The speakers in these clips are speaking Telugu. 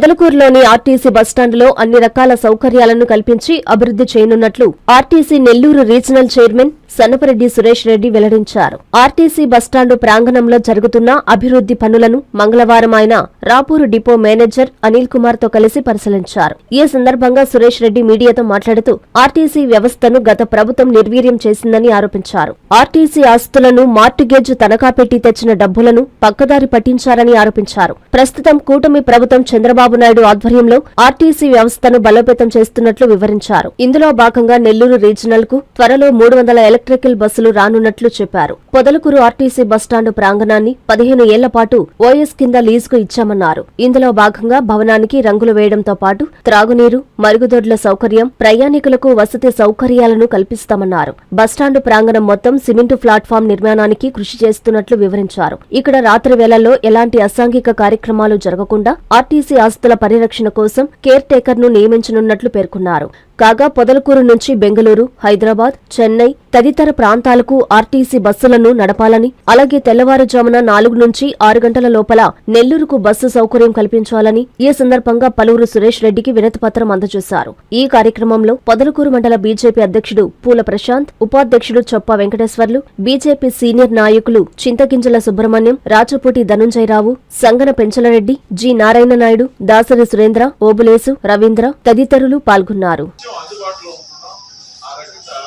పొదలకూరులోని ఆర్టీసీ బస్టాండ్లో అన్ని రకాల సౌకర్యాలను కల్పించి అభివృద్ధి చేయనున్నట్లు RTC Nellore regional chairman Sannapareddy Suresh Reddy వెల్లడించారు. ఆర్టీసీ బస్టాండు ప్రాంగణంలో జరుగుతున్న అభివృద్ధి పనులను మంగళవారం ఆయన రాపూరు డిపో మేనేజర్ అనిల్ కుమార్తో కలిసి పరిశీలించారు. ఈ సందర్భంగా సురేష్ రెడ్డి మీడియాతో మాట్లాడుతూ ఆర్టీసీ వ్యవస్థను గత ప్రభుత్వం నిర్వీర్యం చేసిందని ఆరోపించారు. ఆర్టీసీ ఆస్తులను మార్టిగేజ్ తనఖా పెట్టి తెచ్చిన డబ్బులను పక్కదారి పట్టించారని ఆరోపించారు. ప్రస్తుతం కూటమి ప్రభుత్వం చంద్రబాబు నాయుడు ఆధ్వర్యంలో ఆర్టీసీ వ్యవస్థను బలోపేతం చేస్తున్నట్లు వివరించారు. ఇందులో భాగంగా నెల్లూరు రీజనల్కు త్వరలో మూడు వందల ఎలక్ట్రికల్ బస్సులు రానున్నట్లు చెప్పారు. పొదలకూరు ఆర్టీసీ బస్టాండు ప్రాంగణాన్ని పదిహేను ఏళ్ళ పాటు ఓఎస్ కింద లీజుకు ఇచ్చామన్నారు. ఇందులో భాగంగా భవనానికి రంగులు వేయడంతో పాటు త్రాగునీరు మరుగుదొడ్ల సౌకర్యం ప్రయాణికులకు వసతి సౌకర్యాలను కల్పిస్తామన్నారు. బస్టాండు ప్రాంగణం మొత్తం సిమెంటు ప్లాట్ఫామ్ నిర్మాణానికి కృషి చేస్తున్నట్లు వివరించారు. ఇక్కడ రాత్రి వేళల్లో ఎలాంటి అసాంఘిక కార్యక్రమాలు జరగకుండా ఆర్టీసీ ఆస్తుల పరిరక్షణ కోసం కేర్ టేకర్ను నియమించనున్నట్లు పేర్కొన్నారు. కాగా పొదలకూరు నుంచి బెంగళూరు హైదరాబాద్ చెన్నై తదితర ప్రాంతాలకు ఆర్టీసీ బస్సులను నడపాలని అలాగే తెల్లవారుజామున నాలుగు నుంచి ఆరు గంటల లోపల నెల్లూరుకు బస్సు సౌకర్యం కల్పించాలని ఈ సందర్భంగా పలువురు సురేష్ రెడ్డికి వినతిపత్రం అందజేశారు. ఈ కార్యక్రమంలో పొదలకూరు మండల బీజేపీ అధ్యక్షుడు పూల ప్రశాంత్ ఉపాధ్యక్షుడు చొప్ప వెంకటేశ్వర్లు బీజేపీ సీనియర్ నాయకులు చింతగింజల సుబ్రహ్మణ్యం రాచపూటి ధనుంజయరావు సంగన పెంచలరెడ్డి జి నారాయణ నాయుడు దాసరి సురేంద్ర ఓబులేసు రవీంద్ర తదితరులు పాల్గొన్నారు. కొంచెం అందుబాటులో ఉంటున్నాం ఆ రకంగా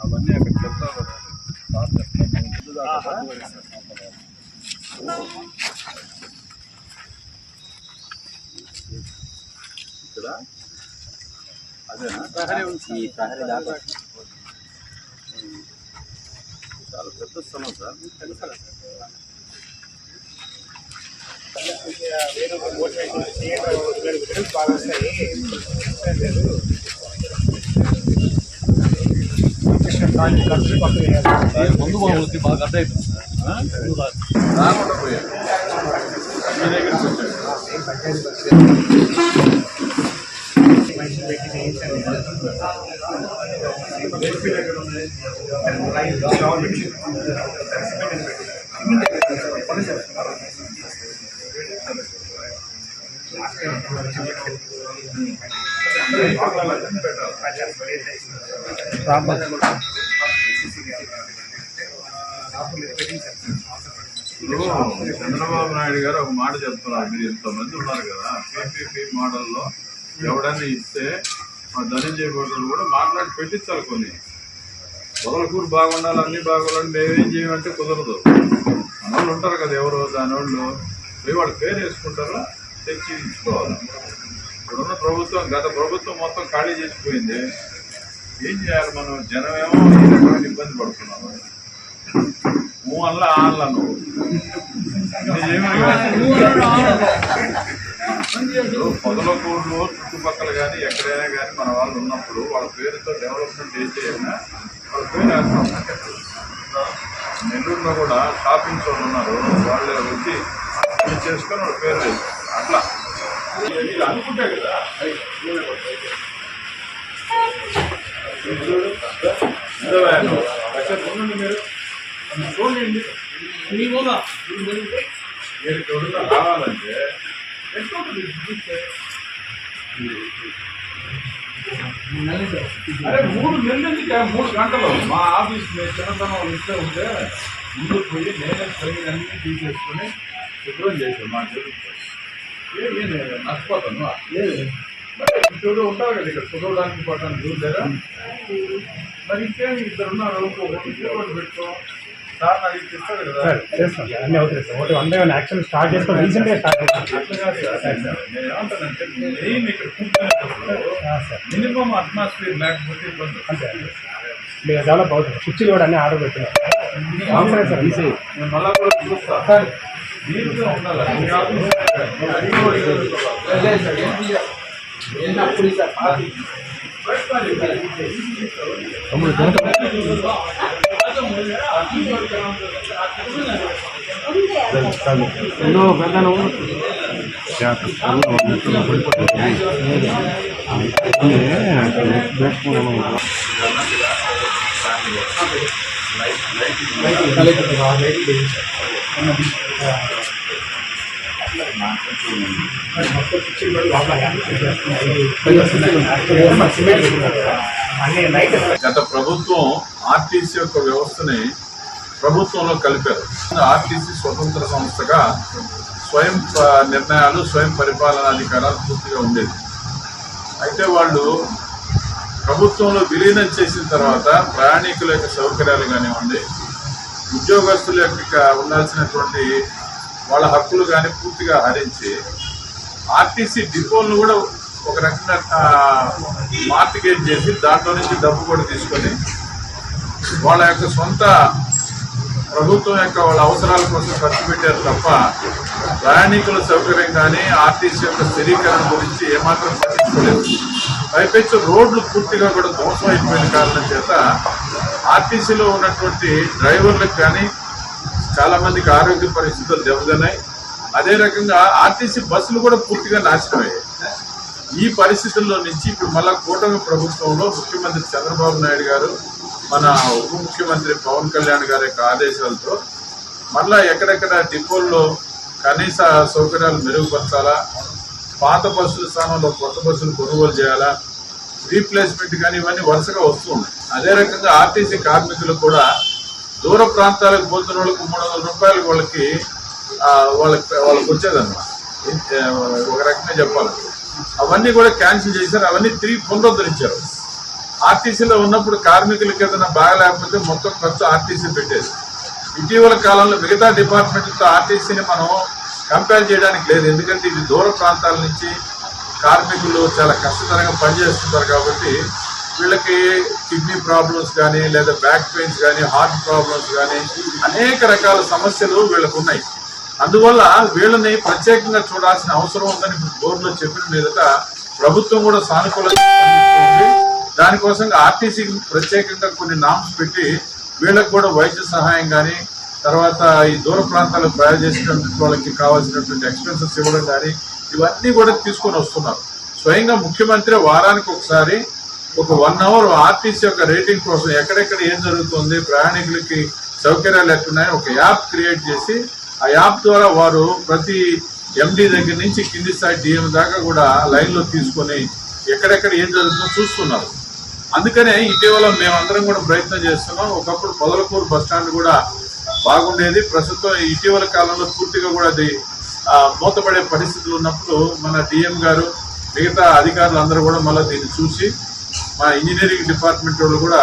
అవన్నీ అక్కడ చెప్తావు కదా సార్ చెప్తాను. ముందు దాకా ఇక్కడ. అదేనా? ఈ ప్రహరీ దాకా. చాలా పెద్ద స్థలం సార్. ముందు బాగుంది బాగా అర్థం అయిపోయింది రాకుండా పోయారు. మీ దగ్గరికి వచ్చాడు చంద్రబాబు నాయుడు గారు ఒక మాట చెప్తున్నారు. మీరు ఇంతమంది ఉన్నారు కదా పీపీపీ మోడల్లో ఎవడన్నా ఇస్తే మా ధనంజయ గౌడరు కూడా మాట్లాడి పెట్టిస్తారు కొన్ని. పొదలకూరు బాగుండాలి అన్నీ బాగుండాలని మేమేం చేయమంటే కుదరదు. మనోళ్ళు ఉంటారు కదా ఎవరు దాని వాళ్ళు పోయి వాళ్ళ పేరు వేసుకుంటారు తెచ్చి ఇచ్చుకోవాలి? ఇప్పుడున్న ప్రభుత్వం గత ప్రభుత్వం మొత్తం ఖాళీ చేసిపోయింది. ఏం చేయాలి మనం? జనమేమో ఈ రకమైన ఇబ్బంది పడుతున్నాము నువ్వు అల్ల ఆన్ల కాదు. ఇప్పుడు పొదలకూరులో చుట్టుపక్కల కానీ ఎక్కడైనా కానీ మన వాళ్ళు ఉన్నప్పుడు వాళ్ళ పేరుతో డెవలప్మెంట్ ఏం చేయాలన్నా వాళ్ళ పేరు వేస్తాం నెల్లూరులో కూడా షాపింగ్ స్టోర్ ఉన్నారు. వాళ్ళే వచ్చి చేసుకొని వాళ్ళ పేరు వేస్తారు అట్లా అనుకుంటే కదా. ఉండండి మీరు చూడండి మీరు చూడగా అరే మూడు నెలలు ఎందుకు? మూడు గంటలు మా ఆఫీస్ నేను చిన్నతనం ఇంట్లో ఉంటే ముందు పోయి నేనే పోయి అన్ని తీసేసుకొని శుభ్రం చేసాను మా జరుగుతుంది ఏ నేను నష్టపోతాను చూడు ఉంటావు కదా ఇక్కడ శుభ్రడానికి పోవడానికి చూసారా? మరి ఇంకేం ఇద్దరు ఉన్నారు? ఒకటి ఒకటి పెట్టుకో. సార్ చేస్తాం సార్ అన్నీ అవుతుంది సార్. ఒకటి one by one action start చేసుకొని రీసెంట్గా స్టార్ట్ మినిమం అట్మాస్ఫియర్ లేకపోతే అంతే మీరు డెవలప్ అవుతుంది కుర్చీలు కూడా అన్నీ ఆర్డర్ పెట్టినాం అవసరం సార్ ఈసీ నేను మళ్ళా కూడా చూస్తా. సార్. ఉండాలి? మీ ఆఫీస్ అది కూడా చూసుకోవాలి. గత ప్రభుత్వం ఆర్టీసీ యొక్క వ్యవస్థని ప్రభుత్వంలో కలిపారు. ఆర్టీసీ స్వతంత్ర సంస్థగా స్వయం ప- నిర్ణయాలు స్వయం పరిపాలనాధికారాలు పూర్తిగా ఉండేది అయితే వాళ్ళు ప్రభుత్వంలో విలీనం చేసిన తర్వాత ప్రయాణికుల యొక్క సౌకర్యాలు కానివ్వండి ఉద్యోగస్తుల యొక్క ఉండాల్సినటువంటి వాళ్ళ హక్కులు కానీ పూర్తిగా హరించి ఆర్టీసీ డిపోలను కూడా ఒక రకంగా మార్టిగేజ్ చేసి దాంట్లో నుంచి డబ్బు కూడా తీసుకొని వాళ్ళ యొక్క సొంత ప్రభుత్వం యొక్క వాళ్ళ అవసరాల కోసం ఖర్చు పెట్టారు తప్ప ప్రయాణికుల సౌకర్యం కానీ ఆర్టీసీ యొక్క స్థిరీకరణ గురించి ఏమాత్రం పట్టించుకోలేదు. పైపెచ్చు రోడ్లు పూర్తిగా కూడా ధ్వంసం అయిపోయిన కారణం చేత ఆర్టీసీలో ఉన్నటువంటి డ్రైవర్లకు కానీ చాలా మందికి ఆరోగ్య పరిస్థితులు దెబ్బతిన్నాయి. అదే రకంగా ఆర్టీసీ బస్సులు కూడా పూర్తిగా నాశనమయ్యాయి. ఈ పరిస్థితుల్లో నుంచి ఇప్పుడు మళ్ళా కూటమి ప్రభుత్వంలో ముఖ్యమంత్రి చంద్రబాబు నాయుడు గారు మన ఉప ముఖ్యమంత్రి పవన్ కళ్యాణ్ గారి యొక్క ఆదేశాలతో మళ్ళా ఎక్కడెక్కడ డిపోల్లో కనీస సౌకర్యాలు మెరుగుపరచాలా పాత బస్సుల స్థానంలో కొత్త బస్సులు కొనుగోలు చేయాలా రీప్లేస్మెంట్ కానీ ఇవన్నీ వరుసగా వస్తూ ఉన్నాయి. అదే రకంగా ఆర్టీసీ కార్మికులు కూడా దూర ప్రాంతాలకు పోతున్న వాళ్ళకి మూడు వందల రూపాయలు వాళ్ళకి వాళ్ళకి వాళ్ళకి వచ్చేదన్నమాట. ఒక రకంగా చెప్పాలి. అవన్నీ కూడా క్యాన్సిల్ చేశారు. అవన్నీ తిరిగి పునరుద్ధరించారు. ఆర్టీసీలో ఉన్నప్పుడు కార్మికులకి ఏదైనా బాగలేకపోతే మొత్తం ఖర్చు ఆర్టీసీ పెట్టేది. ఇటీవల కాలంలో మిగతా డిపార్ట్మెంట్లతో ఆర్టీసీని మనం కంపేర్ చేయడానికి లేదు. ఎందుకంటే ఇది దూర ప్రాంతాల నుంచి కార్మికులు చాలా కష్టతరంగా పనిచేస్తుంటారు కాబట్టి వీళ్ళకి కిడ్నీ ప్రాబ్లమ్స్ కానీ లేదా బ్యాక్ పెయిన్స్ కానీ హార్ట్ ప్రాబ్లమ్స్ కానీ అనేక రకాల సమస్యలు వీళ్ళకు ఉన్నాయి. అందువల్ల వీళ్ళని ప్రత్యేకంగా చూడాల్సిన అవసరం ఉందని బోర్డులో చెప్పిన మీదట ప్రభుత్వం కూడా సానుకూలంగా దానికోసం ఆర్టీసీకి ప్రత్యేకంగా కొన్ని నామ్స్ పెట్టి వీళ్ళకు కూడా వైద్య సహాయం కానీ తర్వాత ఈ దూర ప్రాంతాలకు ప్రయాణ చేసినటువంటి వాళ్ళకి కావాల్సినటువంటి ఎక్స్పెన్సెస్ ఇవ్వడం కానీ ఇవన్నీ కూడా తీసుకొని వస్తున్నారు. స్వయంగా ముఖ్యమంత్రి వారానికి ఒకసారి ఒక వన్ అవర్ ఆర్టీసీ యొక్క రేటింగ్ కోసం ఎక్కడెక్కడ ఏం జరుగుతుంది ప్రయాణికులకి సౌకర్యాలు ఎట్టున్నాయో ఒక యాప్ క్రియేట్ చేసి ఆ యాప్ ద్వారా వారు ప్రతి ఎండీ దగ్గర నుంచి కింది స్థాయి డిఎం దాకా కూడా లైన్లో తీసుకొని ఎక్కడెక్కడ ఏం జరుగుతుందో చూస్తున్నారు. అందుకనే ఇటీవల మేమందరం కూడా ప్రయత్నం చేస్తున్నాం. ఒకప్పుడు పొదలకూరు బస్ స్టాండ్ కూడా బాగుండేది. ప్రస్తుతం ఇటీవల కాలంలో పూర్తిగా కూడా అది మూతపడే పరిస్థితులు ఉన్నప్పుడు మన డిఎం గారు మిగతా అధికారులు అందరూ కూడా మళ్ళీ దీన్ని చూసి మా ఇంజనీరింగ్ డిపార్ట్మెంట్ వాళ్ళు కూడా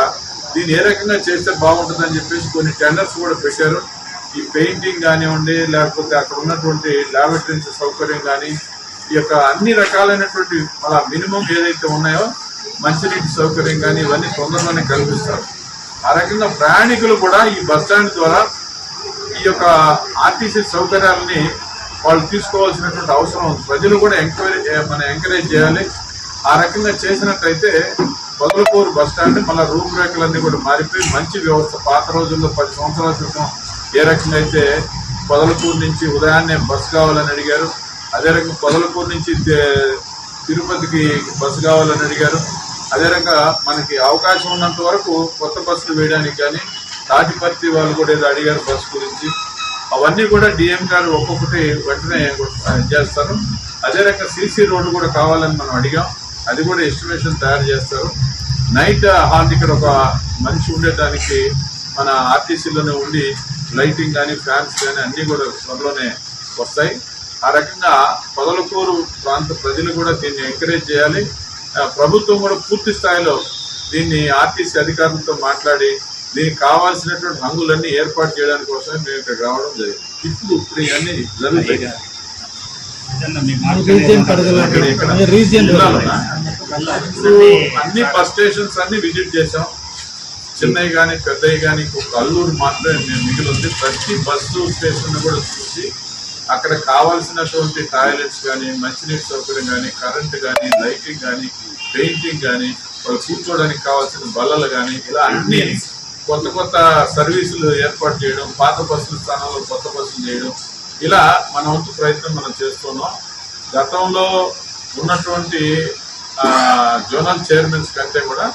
దీన్ని ఏ రకంగా చేస్తే బాగుంటుందని చెప్పేసి కొన్ని టెండర్స్ కూడా పెట్టారు. ఈ పెయింటింగ్ కానివ్వండి లేకపోతే అక్కడ ఉన్నటువంటి ల్యాబొరేటరీస్ సౌకర్యం కానీ ఈ యొక్క అన్ని రకాలైనటువంటి మన మినిమం ఏదైతే ఉన్నాయో మంచినీటి సౌకర్యం కానీ ఇవన్నీ తొందరలోనే కల్పిస్తారు. ఆ రకంగా ప్రయాణికులు కూడా ఈ బస్ స్టాండ్ ద్వారా ఈ యొక్క ఆర్టీసీ సౌకర్యాలని వాళ్ళు తీసుకోవాల్సినటువంటి అవసరం ఉంది. ప్రజలు కూడా ఎంక్వైరీ మనం ఎంకరేజ్ చేయాలి. ఆ రకంగా చేసినట్టయితే పొదలకూరు బస్టాండ్ మళ్ళీ రూమ్ రేకులన్నీ కూడా మారిపోయి మంచి వ్యవస్థ. పాత రోజుల్లో పది సంవత్సరాల క్రితం ఏ రకంగా అయితే పొదలకూరు నుంచి ఉదయాన్నే బస్సు కావాలని అడిగారు అదే రకంగా పొదలకూరు నుంచి తిరుపతికి బస్సు కావాలని అడిగారు. అదే రకంగా మనకి అవకాశం ఉన్నంత వరకు కొత్త బస్సులు వేయడానికి కానీ తాటిపర్తి వాళ్ళు కూడా ఏదో అడిగారు బస్సు గురించి. అవన్నీ కూడా డిఎం గారు ఒక్కొక్కటి వెంటనే చేస్తారు. అదే రకంగా సీసీ రోడ్డు కూడా కావాలని మనం అడిగాం. అది కూడా ఎస్టిమేషన్ తయారు చేస్తారు. నైట్ uh, హాల్ ఇక్కడ ఒక మనిషి ఉండేదానికి మన ఆర్టీసీలోనే ఉండి లైటింగ్ కానీ ఫ్యాన్స్ కానీ అన్నీ కూడా త్వరలోనే వస్తాయి. ఆ రకంగా పొదలకూరు ప్రాంత ప్రజలు కూడా దీన్ని ఎంకరేజ్ చేయాలి. ప్రభుత్వం కూడా పూర్తి స్థాయిలో దీన్ని ఆర్టీసీ అధికారులతో మాట్లాడి దీనికి కావాల్సినటువంటి హంగులన్నీ ఏర్పాటు చేయడానికి కోసమే మేము ఇక్కడ రావడం జరిగింది. ఇప్పుడు ఇప్పుడు ఇవన్నీ జరుగుతాయి రీజియన్ పరిధిలో ఇక్కడ ఇక్కడ రీజియన్ జిల్లాలోనా? ఇప్పుడు అన్ని బస్ స్టేషన్స్ అన్ని విజిట్ చేసాం చిన్నవి కానీ పెద్దవి కానీ ఒక అల్లూరు మాత్రమే మేము మిగిలింది ప్రతి బస్సు స్టేషన్ కూడా చూసి అక్కడ కావాల్సినటువంటి టాయిలెట్స్ కానీ మంచినీటి సౌకర్యం కానీ కరెంట్ కానీ లైటింగ్ కానీ పెయింటింగ్ కానీ వాళ్ళు కూర్చోవడానికి కావాల్సిన బల్లలు కానీ ఇలా అన్ని కొత్త కొత్త సర్వీసులు ఏర్పాటు చేయడం పాత బస్సుల స్థానంలో కొత్త బస్సులు చేయడం ఇలా మన వంతు ప్రయత్నం మనం చేస్తున్నాం. గతంలో ఉన్నటువంటి జోనల్ చైర్మన్స్ కంటే కూడా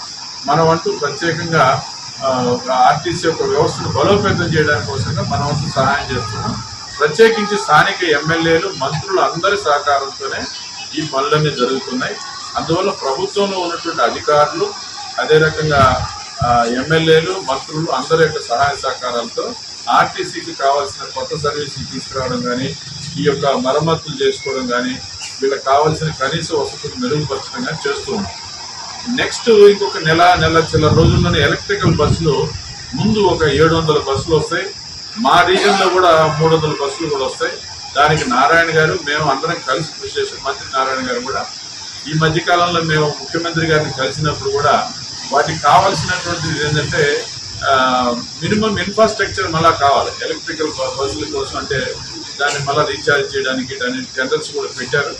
మన వంతు ప్రత్యేకంగా ఒక ఆర్టీసీ యొక్క వ్యవస్థను బలోపేతం చేయడానికి కోసంగా మన వంతు సహాయం చేస్తున్నాం. ప్రత్యేకించి స్థానిక ఎమ్మెల్యేలు మంత్రులు అందరి సహకారంతోనే ఈ పనులన్నీ జరుగుతున్నాయి. అందువల్ల ప్రభుత్వంలో ఉన్నటువంటి అధికారులు అదే రకంగా ఎమ్మెల్యేలు మంత్రులు అందరి యొక్క సహాయ సహకారాలతో ఆర్టీసీకి కావాల్సిన కొత్త సర్వీసులు తీసుకురావడం కానీ ఈ యొక్క మరమ్మతులు చేసుకోవడం కానీ వీళ్ళకి కావాల్సిన కనీస వసతులు మెరుగుపరచడం కానీ చేస్తూ ఉన్నాం. నెక్స్ట్ ఇంకొక నెల నెల చిల్లర రోజుల్లోనే ఎలక్ట్రికల్ బస్సులు ముందు ఒక ఏడు వందల బస్సులు వస్తాయి. మా రీజన్లో కూడా మూడు వందల బస్సులు కూడా వస్తాయి. దానికి నారాయణ గారు మేము అందరం కలిసి కృషి చేసాం మంత్రి నారాయణ గారు కూడా ఈ మధ్యకాలంలో మేము ముఖ్యమంత్రి గారిని కలిసినప్పుడు కూడా వాటికి కావాల్సినటువంటిది ఏంటంటే మినిమం ఇన్ఫ్రాస్ట్రక్చర్ మళ్ళా కావాలి. ఎలక్ట్రికల్ బస్సుల కోసం అంటే దాన్ని మళ్ళీ రీఛార్జ్ చేయడానికి దాని టెండర్స్ కూడా పెట్టారు.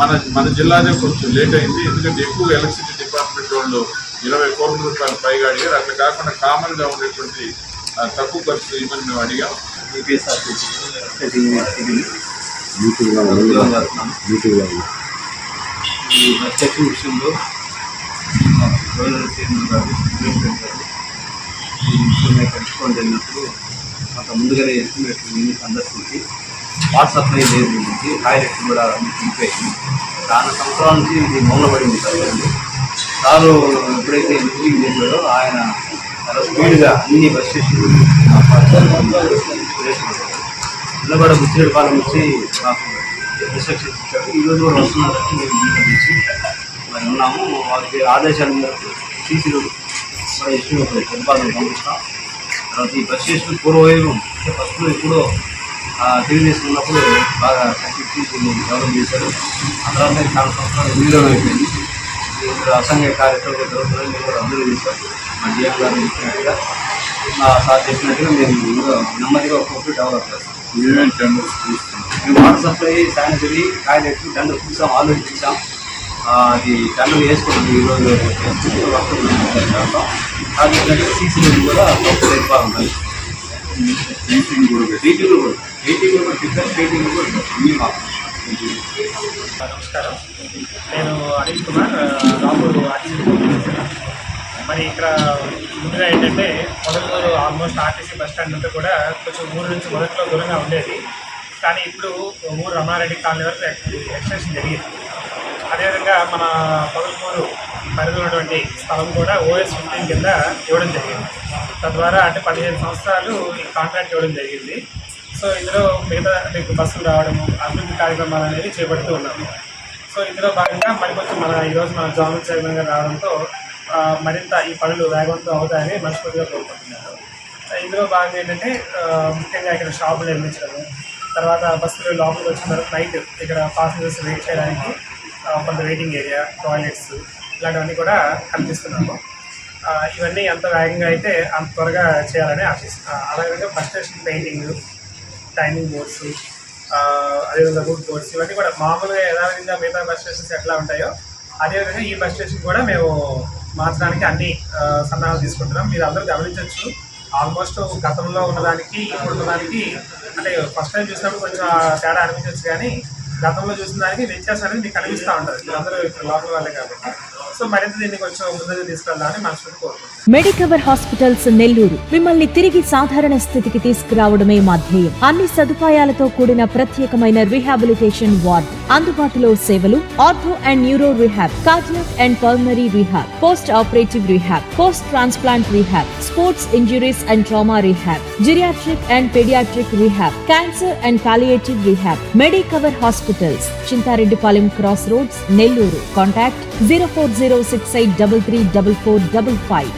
మన మన జిల్లాదే కొంచెం లేట్ అయింది. ఎందుకంటే ఎక్కువ ఎలక్ట్రిసిటీ డిపార్ట్మెంట్ వాళ్ళు ఇరవై కోట్ల రూపాయలు పైగా అడిగారు. అట్లా కాకుండా కామన్గా ఉండేటువంటి తక్కువ ఖర్చు ఇవ్వని మేము అడిగాం. ఈ విషయంలో గవర్నర్ చైర్మన్ గారు ప్రెసిడెంట్ గారు ఈ విషయం మేము పెంచుకోవడం జరిగినప్పుడు కొంత ముందుగానే ఎస్టిమేట్ నేను సందర్శించి వాటర్ సప్లై లేదు నుంచి టాయిలెట్ కూడా నింపేసి చాలా సంవత్సరాల నుంచి ఇది మూలపడింది సార్ సారు ఎప్పుడైతే ఇంజనీరింగ్ చేశాడో ఆయన చాలా స్పీడ్గా అన్ని బస్ స్టేషన్లు నిలబడ బుచ్చిరెడ్డిపాలెం నుంచి నాకు ఇన్స్ట్రక్షన్స్ ఇచ్చాడు ఈ రోజు వస్తున్నారు వస్తున్నారంటే మేము నుంచి మరి ఉన్నాము. వారికి ఆదేశాల మేరకు సీసీ కూడా ఇష్యూ ప్రతిపాదన పంపిస్తాం. తర్వాత ఈ బస్ స్టేషన్ పూర్వవైపు అంటే ఫస్ట్ ఎప్పుడో తెలుగుదేశం ఉన్నప్పుడు బాగా కట్టించి డెవలప్ చేశారు. ఆ తర్వాత చాలా సంవత్సరాలు వినియోగం అయిపోయింది. ఇక్కడ అసంఘ కార్యక్రమాలు జరుగుతున్నాయి మేము కూడా అందరూ చేశాం మా డిఎం గారు చెప్పినట్టుగా. మా సార్ చెప్పినట్టుగా మేము నెమ్మదిగా ఒక్కొక్కటి డెవలప్ చేస్తాం. మేము water supply sanitary toilet tender చూసాం ఆల్రెడీ చూసాం ఆ, అది టెండర్ వేసుకుంటుంది ఈరోజు అది సీసీ రోడ్డు కూడా ఎక్కువ ఉంటాయి. మీటింగ్ కూడా రేటింగ్లు కూడా కూడా డిఫరెంట్ కూడా అన్నీ నమస్కారం. నేను అనిల్ కుమార్ రామూరు ఆర్టీసీ మరి ఇక్కడ ముందుగా ఏంటంటే మొదట్లో ఆల్మోస్ట్ ఆర్టీసీ బస్ స్టాండ్ అంతా కూడా కొంచెం ఊరు నుంచి మొదట్లో దూరంగా ఉండేది. కానీ ఇప్పుడు ఊరు రమణారెడ్డి కాలనీ వరకు ఎక్స్- ఎక్స్టెన్షన్ జరిగింది. అదేవిధంగా మన పదమూరు పరిధిలో ఉన్నటువంటి స్థలం కూడా ఓఎస్ ఫిఫ్టీన్ కింద ఇవ్వడం జరిగింది. తద్వారా అంటే పదిహేను సంవత్సరాలు ఈ కాంట్రాక్ట్ ఇవ్వడం జరిగింది. సో ఇందులో మిగతా మీకు బస్సులు రావడము అభివృద్ధి కార్యక్రమాలు అనేవి చేపడుతూ ఉన్నాము సో ఇందులో భాగంగా మరి కొంచెం మన ఈరోజు మన జోనల్ చైర్మన్ గారు రావడంతో మరింత ఈ పనులు వేగవంతం అవుతాయని మనస్ఫూర్తిగా కోరుకుంటున్నారు ఇందులో భాగంగా ఏంటంటే ముఖ్యంగా ఇక్కడ షాపులు నిర్మించడం తర్వాత బస్సులు లోపలికి వచ్చిన తర్వాత నైట్ ఇక్కడ పాసింజర్స్ వెయిట్ చేయడానికి కొంత వెయిటింగ్ ఏరియా టాయిలెట్స్ ఇలాంటివన్నీ కూడా కల్పిస్తున్నాము. ఇవన్నీ ఎంత వేగంగా అయితే అంత త్వరగా చేయాలని ఆశిస్తున్నాను అలాగే bus station painting timing boards అదేవిధంగా రూట్ బోర్డ్స్ ఇవన్నీ కూడా మామూలుగా యథావిధంగా మిగతా బస్ స్టేషన్స్ ఎట్లా ఉంటాయో అదేవిధంగా ఈ బస్ స్టేషన్ కూడా మేము మార్చడానికి అన్ని సన్నాహాలు తీసుకుంటున్నాం. మీరు అందరూ గమనించవచ్చు ఆల్మోస్ట్ గతంలో ఉన్నదానికి ఇప్పుడు ఉన్నదానికి అంటే ఫస్ట్ టైం చూసినప్పుడు కొంచెం తేడా అనిపించవచ్చు కానీ గతంలో చూసిన దానికి వ్యత్యాసం అనేది మీకు కలిగిస్తూ ఉంటుంది. మీరు ఇక్కడ లోపల వాళ్ళే కాబట్టి. సో మరింత దీన్ని కొంచెం ముందుకు తీసుకెళ్దామని మనస్ఫూర్తి కోరుకుంటున్నాను మెడికవర్ హాస్పిటల్స్ నెల్లూరు మిమ్మల్ని తిరిగి సాధారణ స్థితికి తీసుకురావడమే మా ధ్యేయం. అన్ని సదుపాయాలతో కూడిన ప్రత్యేకమైన రీహాబిలిటేషన్ వార్డు అందుబాటులో సేవలు ortho and neuro rehab cardiac and pulmonary rehab post operative rehab post transplant rehab sports injuries and trauma rehab geriatric and paediatric rehab cancer and palliative rehab Medicover hospitals Chintareddypalem cross roads Nellore. Contact zero four zero six eight double three double four double five